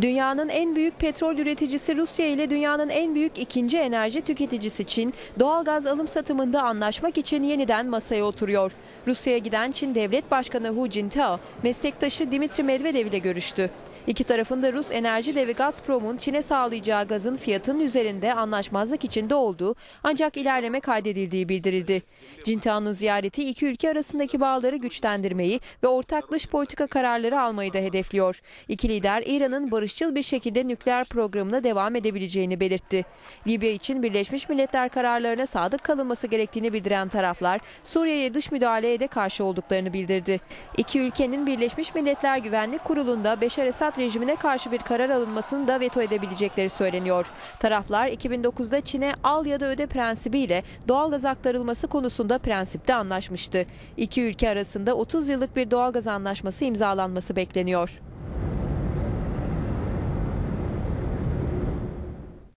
Dünyanın en büyük petrol üreticisi Rusya ile dünyanın en büyük ikinci enerji tüketicisi Çin, doğalgaz alım satımında anlaşmak için yeniden masaya oturuyor. Rusya'ya giden Çin Devlet Başkanı Hu Jintao, meslektaşı Dimitri Medvedev ile görüştü. İki tarafın da Rus enerji devi Gazprom'un Çin'e sağlayacağı gazın fiyatının üzerinde anlaşmazlık içinde olduğu ancak ilerleme kaydedildiği bildirildi. Jintao'nun ziyareti iki ülke arasındaki bağları güçlendirmeyi ve ortak dış politika kararları almayı da hedefliyor. İki lider İran'ın barışçıl bir şekilde nükleer programına devam edebileceğini belirtti. Libya için Birleşmiş Milletler kararlarına sadık kalınması gerektiğini bildiren taraflar Suriye'ye dış müdahaleye de karşı olduklarını bildirdi. İki ülkenin Birleşmiş Milletler Güvenlik Kurulu'nda Beşar Esad rejimine karşı bir karar alınmasını da veto edebilecekleri söyleniyor. Taraflar 2009'da Çin'e al ya da öde prensibiyle doğalgaz aktarılması konusunda prensipte anlaşmıştı. İki ülke arasında 30 yıllık bir doğalgaz anlaşması imzalanması bekleniyor.